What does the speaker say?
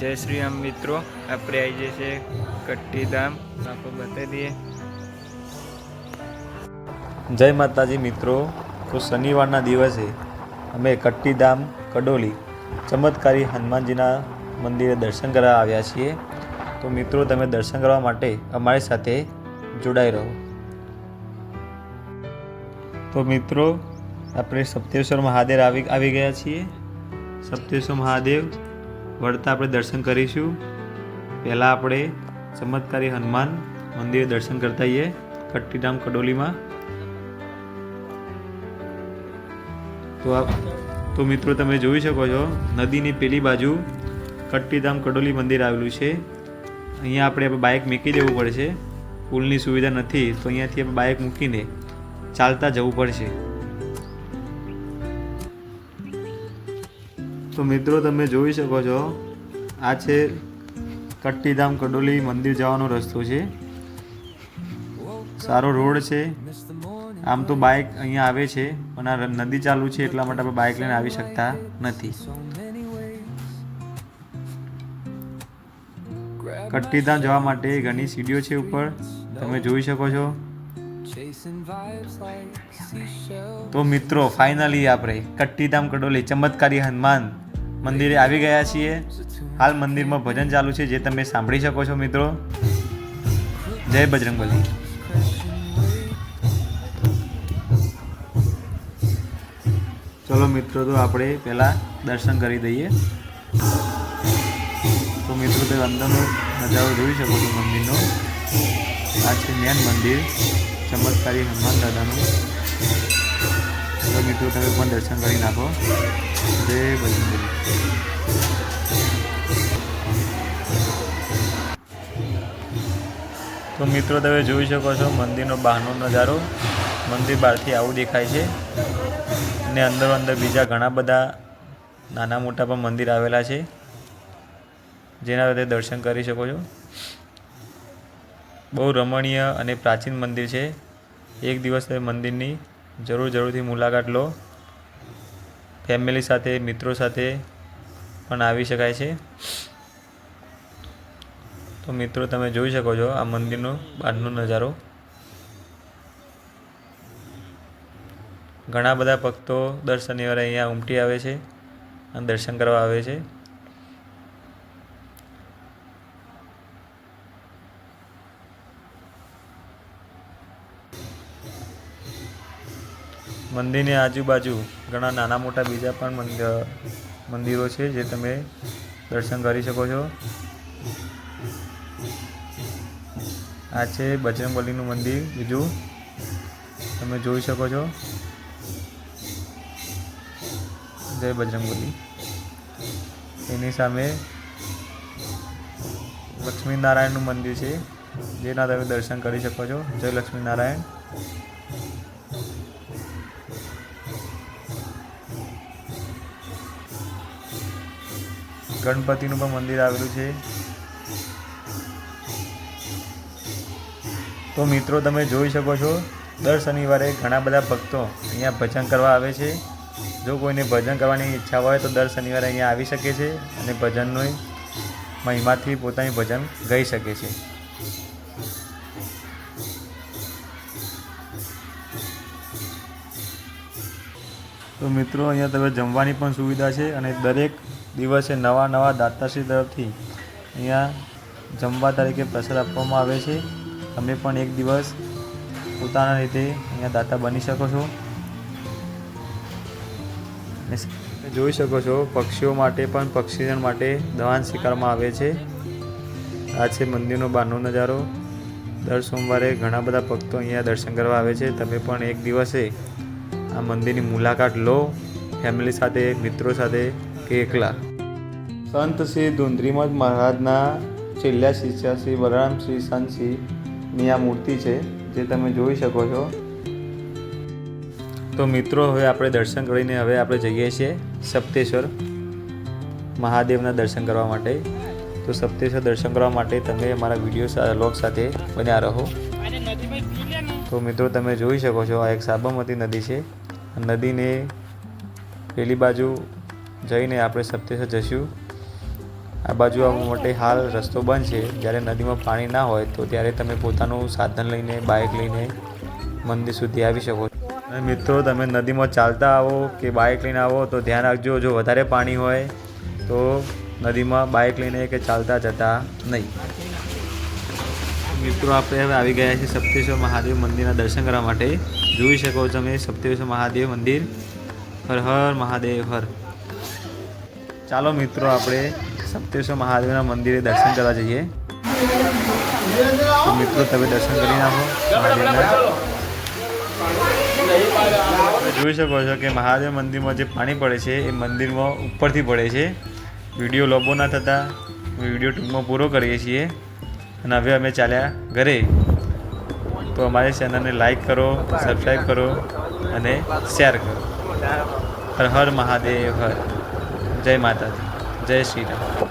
જય શ્રી રામ મિત્રો. આપણે આવી જઈએ છીએ કટ્ટીધામ. આપણે બતાવી દઈએ જય માતાજી મિત્રો. તો શનિવારના દિવસે અમે કટ્ટીધામ, કડોલી ચમત્કારી હનુમાનજીના મંદિરે દર્શન કરવા આવ્યા છીએ. તો મિત્રો, તમે દર્શન કરવા માટે અમારી સાથે જોડાઈ રહો. તો મિત્રો, આપણે સપ્તેશ્વર મહાદેવ આવી આવી ગયા છીએ. સપ્તેશ્વર મહાદેવ વળતા આપણે દર્શન કરીશું. પહેલાં આપણે ચમત્કારી હનુમાન મંદિરે દર્શન કરતા આવીએ, કટ્ટીધામ કડોલીમાં. તો આ તો મિત્રો તમે જોઈ શકો છો, નદીની પેલી બાજુ કટ્ટીધામ કડોલી મંદિર આવેલું છે. અહીંયા આપણે બાઇક મૂકી દેવું પડશે. પુલની સુવિધા નથી, તો અહીંયાથી આપણે બાઇક મૂકીને ચાલતા જવું પડશે. તો મિત્રો, તમે જોઈ શકો છો. આ છે કટ્ટીધામ કડોલી મંદિર જવાનો રસ્તો છે. સારો રોડ છે. આમ તો બાઇક અહીંયા આવે છે, પણ આ નદી ચાલુ છે એટલા માટે આપણે બાઇક લઈને આવી શકતા નથી. કટ્ટીધામ જવા માટે ઘણી સીડીઓ છે ઉપર. તમે જોઈ શકો છો. તો મિત્રો ફાઇનલી આપણે કટ્ટીધામ કડોલી ચમત્કારી હનુમાન મંદિરે આવી ગયા છીએ. હાલ મંદિરમાં ભજન ચાલુ છે, જે તમે સાંભળી શકો છો મિત્રો. જય બજરંગબલી ચલો મિત્રો, તો આપણે પહેલાં દર્શન કરી દઈએ. તો મિત્રો તે અંદરનો નજારો જોઈ શકો છો મંદિરનો. આ છે મેન મંદિર, ચમત્કારી હનુમાન દાદાનું. તો મિત્રો તમે પણ દર્શન કરી નાખો. જય બજરંગ તો મિત્રો તમે જોઈ શકો છો મંદિરનો બહારનો નજારો. મંદિર બહારથી આવું દેખાય છે. ને અંદર અંદર બીજા ઘણા બધા નાના મોટા પણ મંદિર આવેલા છે. જેના તમે દર્શન કરી શકો છો. બહુ રમણીય અને પ્રાચીન મંદિર છે. એક દિવસ મંદિરની જરૂર જરૂરથી મુલાકાત લો. ફેમિલી સાથે, મિત્રો સાથે પણ આવી શકાય છે. તો મિત્રો, તમે જોઈ શકો છો આ મંદિરનો બહારનો નજારો. ઘણા બધા ભક્તો દર શનિવારે અહીંયા ઉમટી આવે છે અને દર્શન કરવા આવે છે. મંદિરની આજુબાજુ ઘણા નાના મોટા બીજા પણ મંદ- મંદિરો છે જે તમે દર્શન કરી શકો છો. આ છે બજરંગબલીનું મંદિર, બીજું તમે જોઈ શકો છો. જય બજરંગબલી. એની સામે લક્ષ્મીનારાયણનું મંદિર છે, જેના તમે દર્શન કરી શકો છો. જય લક્ષ્મીનારાયણ. ગણપતિનું પણ મંદિર આવેલું છે. તો મિત્રો, તમે જોઈ શકો છો, દર શનિવારે ઘણા બધા ભક્તો અહીંયા ભજન કરવા આવે છે. જો કોઈને ભજન કરવાની ઈચ્છા હોય, તો દર શનિવારે અહીંયા આવી શકે છે અને ભજનનો મહિમાથી પોતાની ભજન ગાઈ શકે છે. તો મિત્રો, અહીંયા તમે જમવાની પણ સુવિધા છે અને દરેક દિવસે નવા નવા દાતાશ્રી તરફથી અહીંયા જમવા તરીકે પ્રસાદ આપવામાં આવે છે. તમે પણ એક દિવસ પોતાના રીતે અહીંયા દાતા બની શકો છો. જોઈ શકો છો, પક્ષીઓ માટે પણ પક્ષીજન માટે દવાન સ્વીકારવામાં આવે છે. આ છે મંદિરનો બહારનો નજારો. દર સોમવારે ઘણા બધા ભક્તો અહીંયા દર્શન કરવા આવે છે. તમે પણ એક દિવસે આ મંદિરની મુલાકાત લો ફેમિલી સાથે મિત્રો સાથે કે એકલા? સંત શ્રી ધુંધ્રીમદ મહારાજના છેલ્લા શિષ્ય શ્રી બલરામ શ્રી સંતસિંહની આ મૂર્તિ છે જે તમે જોઈ શકો છો. તો મિત્રો હવે આપણે દર્શન કરીને હવે આપણે જઈએ છીએ સપ્તેશ્વર મહાદેવના દર્શન કરવા માટે. તો સપ્તેશ્વર દર્શન કરવા માટે તમે અમારા વીડિયો લોગ સાથે બન્યા રહો. તો મિત્રો તમે જોઈ શકો છો, આ એક સાબરમતી નદી છે. નદીને પેલી બાજુ જઈને આપણે સપ્તેશ્વર જઈશું. આ બાજુ આ માટે હાલ રસ્તો બંધ છે. જ્યારે નદીમાં પાણી ના હોય તો ત્યારે તમે પોતાનું સાધન લઈને બાઇક લઈને મંદિર સુધી આવી શકો છો. અને મિત્રો, તમે નદીમાં ચાલતા આવો કે બાઇક લઈને આવો તો ધ્યાન રાખજો, જો વધારે પાણી હોય તો નદીમાં બાઇક લઈને કે ચાલતા જતા નહીં. મિત્રો, આપણે હવે આવી ગયા છીએ સપ્તેશ્વર મહાદેવ મંદિરના દર્શન કરવા માટે. જોઈ શકો છો તમે સપ્તેશ્વર મહાદેવ મંદિર. હર હર મહાદેવ, હર. ચાલો મિત્રો, આપણે સપ્તેશ્વર મહાદેવના મંદિરે દર્શન કરવા જઈએ. તો મિત્રો, તમે દર્શન કરી નાખો મહાદેવના. જોઈ શકો છો કે મહાદેવ મંદિરમાં જે પાણી પડે છે, એ મંદિરમાં ઉપરથી પડે છે. વીડિયો લોબો ના થતાં વીડિયો ટૂંકમાં પૂરો કરીએ છીએ. અને હવે અમે ચાલ્યા ઘરે. તો અમારી ચેનલને લાઈક કરો સબસ્ક્રાઈબ કરો અને શેર કરો. હર હર મહાદેવ, હર. જય માતાજી. જય શ્રી રામ.